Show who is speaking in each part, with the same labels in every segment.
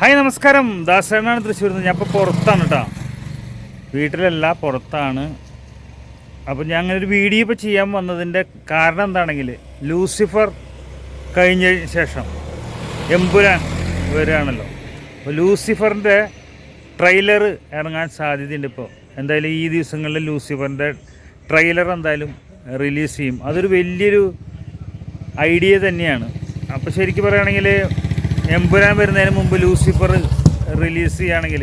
Speaker 1: Hi നമസ്കാരം. ദാസേനാണ് തൃശ്ശൂരിൽ നിന്ന്. ഞാൻ ഇപ്പോൾ പുറത്താണ് കേട്ടോ വീട്ടിലല്ല പുറത്താണ്. അപ്പോൾ ഞാൻ അങ്ങനെ ഒരു വീഡിയോ ഇപ്പോൾ ചെയ്യാൻ വന്നതിന്റെ കാരണം എന്താണെങ്കിൽ ലൂസിഫർ കഴിഞ്ഞ ശേഷം എമ്പുരാൻ വരികയാണല്ലോ. അപ്പോൾ ലൂസിഫറിന്റെ ട്രെയിലർ ഇറങ്ങാൻ സാധ്യതയുണ്ട് ഇപ്പോൾ എന്തായാലും ഈ ദിവസങ്ങളിൽ ലൂസിഫറിന്റെ ട്രെയിലർ എന്തായാലും റിലീസ് ചെയ്യും. അതൊരു വലിയൊരു ഐഡിയ തന്നെയാണ്. അപ്പോൾ ശരിക്കും പറയുകയാണെങ്കിൽ എമ്പുരാൻ വരുന്നതിന് മുമ്പ് ലൂസിഫർ റിലീസ് ചെയ്യുകയാണെങ്കിൽ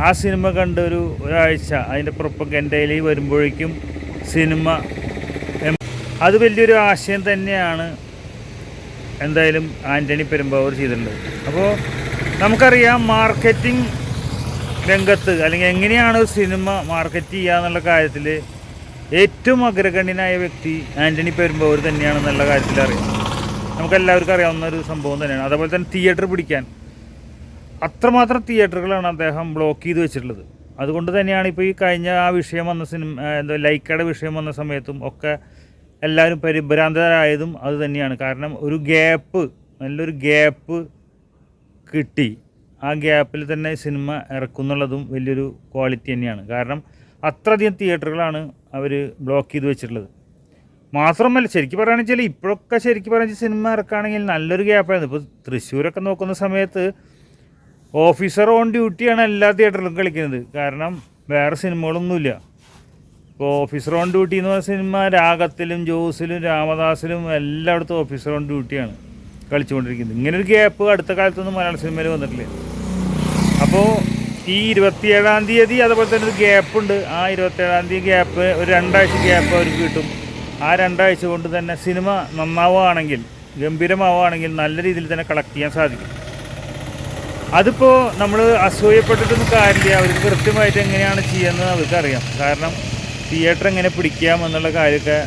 Speaker 1: ആ സിനിമ കണ്ട ഒരു ഒരാഴ്ച അതിന്റെ പ്രൊപ്പഗൻഡയിൽ വരുമ്പോഴേക്കും സിനിമ അത് വലിയൊരു ആശയം തന്നെയാണ് എന്തായാലും ആന്റണി പെരുമ്പാവൂർ ചെയ്തിട്ടുണ്ട്. അപ്പോൾ നമുക്കറിയാം മാർക്കറ്റിംഗ് രംഗത്ത് അല്ലെങ്കിൽ എങ്ങനെയാണ് ഒരു സിനിമ മാർക്കറ്റ് ചെയ്യുക എന്നുള്ള കാര്യത്തിൽ ഏറ്റവും അഗ്രഗണ്യനായ വ്യക്തി ആന്റണി പെരുമ്പാവൂർ തന്നെയാണെന്നുള്ള കാര്യത്തിൽ അറിയാം നമുക്കെല്ലാവർക്കും അറിയാവുന്ന ഒരു സംഭവം തന്നെയാണ്. അതേപോലെ തന്നെ തിയേറ്റർ പിടിക്കാൻ. അത്രമാത്രം തിയേറ്ററുകളാണ് അദ്ദേഹം ബ്ലോക്ക് ചെയ്ത് വെച്ചിട്ടുള്ളത്. അതുകൊണ്ട് തന്നെയാണ് ഇപ്പോൾ ഈ കഴിഞ്ഞ ആ വിഷയം വന്ന സിനിമ എന്താ ലൈക്കയുടെ വിഷയം വന്ന സമയത്തും ഒക്കെ എല്ലാവരും പരിഭ്രാന്തരായതും അത് തന്നെയാണ്. കാരണം ഒരു ഗ്യാപ്പ് നല്ലൊരു ഗ്യാപ്പ് കിട്ടി. ആ ഗ്യാപ്പിൽ തന്നെ സിനിമ ഇറക്കുന്നുള്ളതും വലിയൊരു ക്വാളിറ്റി തന്നെയാണ്. കാരണം അത്രയധികം തിയേറ്ററുകളാണ് അവർ ബ്ലോക്ക് ചെയ്ത് വെച്ചിട്ടുള്ളത്. മാത്രമല്ല ശരിക്കും പറയുകയാണെന്ന് വെച്ചാൽ ഇപ്പോഴൊക്കെ ശരിക്കും പറയുക സിനിമ ഇറക്കുകയാണെങ്കിൽ നല്ലൊരു ഗ്യാപ്പായിരുന്നു ഇപ്പോൾ തൃശ്ശൂരൊക്കെ നോക്കുന്ന സമയത്ത് ഓഫീസർ ഓൺ ഡ്യൂട്ടിയാണ് എല്ലാ തിയേറ്ററിലും കളിക്കുന്നത്. കാരണം വേറെ സിനിമകളൊന്നുമില്ല. ഇപ്പോൾ ഓഫീസർ ഓൺ ഡ്യൂട്ടി എന്ന് പറഞ്ഞ സിനിമ രാഗത്തിലും ജോസിലും രാമദാസിലും എല്ലായിടത്തും ഓഫീസർ ഓൺ ഡ്യൂട്ടിയാണ് കളിച്ചുകൊണ്ടിരിക്കുന്നത്. ഇങ്ങനൊരു ഗ്യാപ്പ് അടുത്ത കാലത്തൊന്നും മലയാള സിനിമയിൽ വന്നിട്ടില്ല. അപ്പോൾ ഈ ഇരുപത്തിയേഴാം തീയതി അതുപോലെ തന്നെ ഒരു ഗ്യാപ്പ് ഉണ്ട്. ആ ഇരുപത്തിയേഴാം തീയതി ഗ്യാപ്പ് ഒരു രണ്ടാഴ്ച ഗ്യാപ്പ് അവർക്ക് കിട്ടും. ആ രണ്ടാഴ്ച കൊണ്ട് തന്നെ സിനിമ നന്നാവുകയാണെങ്കിൽ ഗംഭീരമാവുകയാണെങ്കിൽ നല്ല രീതിയിൽ തന്നെ കളക്ട് ചെയ്യാൻ സാധിക്കും. അതിപ്പോൾ നമ്മൾ അസൂയപ്പെട്ടിട്ടൊന്നും കാര്യമില്ല. അവർക്ക് കൃത്യമായിട്ട് എങ്ങനെയാണ് ചെയ്യുന്നത് അവർക്കറിയാം. കാരണം തിയേറ്റർ എങ്ങനെ പിടിക്കാം എന്നുള്ള കാര്യമൊക്കെ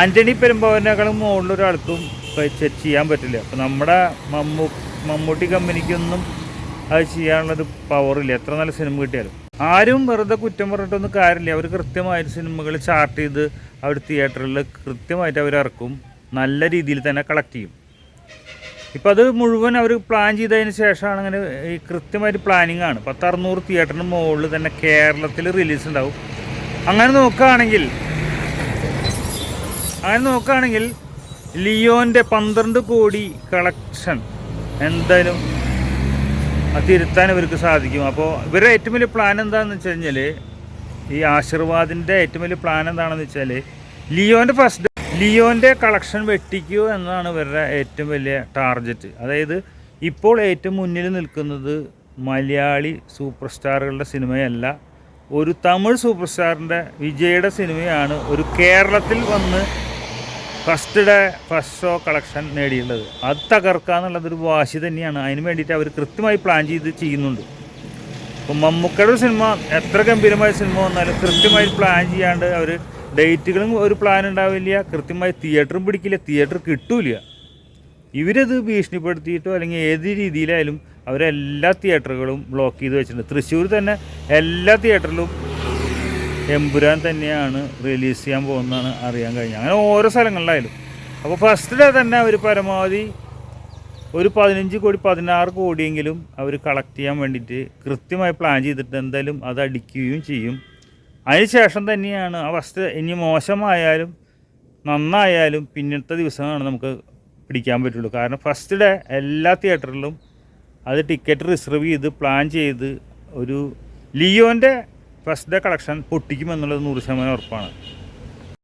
Speaker 1: ആന്റണി പെരുമ്പാവൂരിനേക്കാളും മുകളിലൊരാൾക്കും ചെയ്യാൻ പറ്റില്ല. അപ്പോൾ നമ്മുടെ മമ്മൂ മമ്മൂട്ടി കമ്പനിക്കൊന്നും അത് ചെയ്യാനുള്ളൊരു പവറില്ല എത്ര നല്ല സിനിമ കിട്ടിയാലും. ആരും വെറുതെ കുറ്റം പറഞ്ഞിട്ടൊന്നും കാര്യമില്ല. അവർ കൃത്യമായിട്ട് സിനിമകൾ ചാർട്ട് ചെയ്ത് അവർ തിയേറ്ററിൽ കൃത്യമായിട്ട് അവർ ഇറക്കും. നല്ല രീതിയിൽ തന്നെ കളക്ട് ചെയ്യും. ഇപ്പം അത് മുഴുവൻ അവർ പ്ലാൻ ചെയ്തതിന് ശേഷമാണ് അങ്ങനെ ഈ കൃത്യമായിട്ട് പ്ലാനിങ് ആണ്. പത്ത് അറുന്നൂറ് തിയേറ്ററിന് മുകളിൽ തന്നെ കേരളത്തിൽ റിലീസ് ഉണ്ടാവും. അങ്ങനെ നോക്കുകയാണെങ്കിൽ അങ്ങനെ നോക്കുകയാണെങ്കിൽ ലിയോന്റെ പന്ത്രണ്ട് കോടി കളക്ഷൻ എന്തായാലും തിരുത്താൻ ഇവർക്ക് സാധിക്കും. അപ്പോൾ ഇവരുടെ ഏറ്റവും വലിയ പ്ലാൻ എന്താണെന്ന് വെച്ച് കഴിഞ്ഞാൽ ഈ ആശീർവാദിന്റെ ഏറ്റവും വലിയ പ്ലാൻ എന്താണെന്ന് വെച്ചാൽ ലിയോന്റെ ഫസ്റ്റ് ലിയോന്റെ കളക്ഷൻ വെട്ടിക്കുക എന്നതാണ് ഇവരുടെ ഏറ്റവും വലിയ ടാർഗറ്റ് അതായത് ഇപ്പോൾ ഏറ്റവും മുന്നിൽ നിൽക്കുന്നത് മലയാളി സൂപ്പർ സ്റ്റാറുകളുടെ സിനിമയല്ല ഒരു തമിഴ് സൂപ്പർ സ്റ്റാറിന്റെ വിജയുടെ സിനിമയാണ് ഒരു കേരളത്തിൽ വന്ന് first day first show collection നേടിയുള്ളത് അത് തകർക്കുക എന്നുള്ളതൊരു വാശി തന്നെയാണ്. അതിന് വേണ്ടിയിട്ട് അവർ കൃത്യമായി പ്ലാൻ ചെയ്ത് ചെയ്യുന്നുണ്ട്. അപ്പോൾ മമ്മൂക്കയുടെ സിനിമ എത്ര ഗംഭീരമായ സിനിമ വന്നാലും കൃത്യമായി പ്ലാൻ ചെയ്യാണ്ട് അവർ ഡേറ്റുകളും ഒരു പ്ലാൻ ഉണ്ടാവില്ല. കൃത്യമായി തിയേറ്ററും പിടിക്കില്ല. തിയേറ്റർ കിട്ടൂല ഇവരത് ഭീഷണിപ്പെടുത്തിയിട്ടോ അല്ലെങ്കിൽ ഏത് രീതിയിലായാലും അവരെല്ലാ തിയേറ്ററുകളും ബ്ലോക്ക് ചെയ്ത് വെച്ചിട്ടുണ്ട്. തൃശ്ശൂർ തന്നെ എല്ലാ തിയേറ്ററിലും എമ്പുരാൻ തന്നെയാണ് റിലീസ് ചെയ്യാൻ പോകുന്നതാണ് അറിയാൻ കഴിഞ്ഞത്. അങ്ങനെ ഓരോ സ്ഥലങ്ങളിലായാലും. അപ്പോൾ ഫസ്റ്റ് ഡേ തന്നെ അവർ പരമാവധി ഒരു പതിനഞ്ച് കോടി പതിനാറ് കോടിയെങ്കിലും അവർ കളക്ട് ചെയ്യാൻ വേണ്ടിയിട്ട് കൃത്യമായി പ്ലാൻ ചെയ്തിട്ട് എന്തായാലും അത് അടിക്കുകയും ചെയ്യും. അതിനുശേഷം തന്നെയാണ് ആ ഫസ്റ്റ് ഇനി മോശമായാലും നന്നായാലും പിന്നത്തെ ദിവസമാണ് നമുക്ക് പിടിക്കാൻ പറ്റുള്ളൂ. കാരണം ഫസ്റ്റ് ഡേ എല്ലാ തിയേറ്ററിലും അത് ടിക്കറ്റ് റിസർവ് ചെയ്ത് പ്ലാൻ ചെയ്ത് ഒരു ലിയോന്റെ ഫസ്റ്റ് ഡേ കളക്ഷൻ പൊട്ടിക്കുമെന്നുള്ളത് നൂറ് ശതമാനം ഉറപ്പാണ്.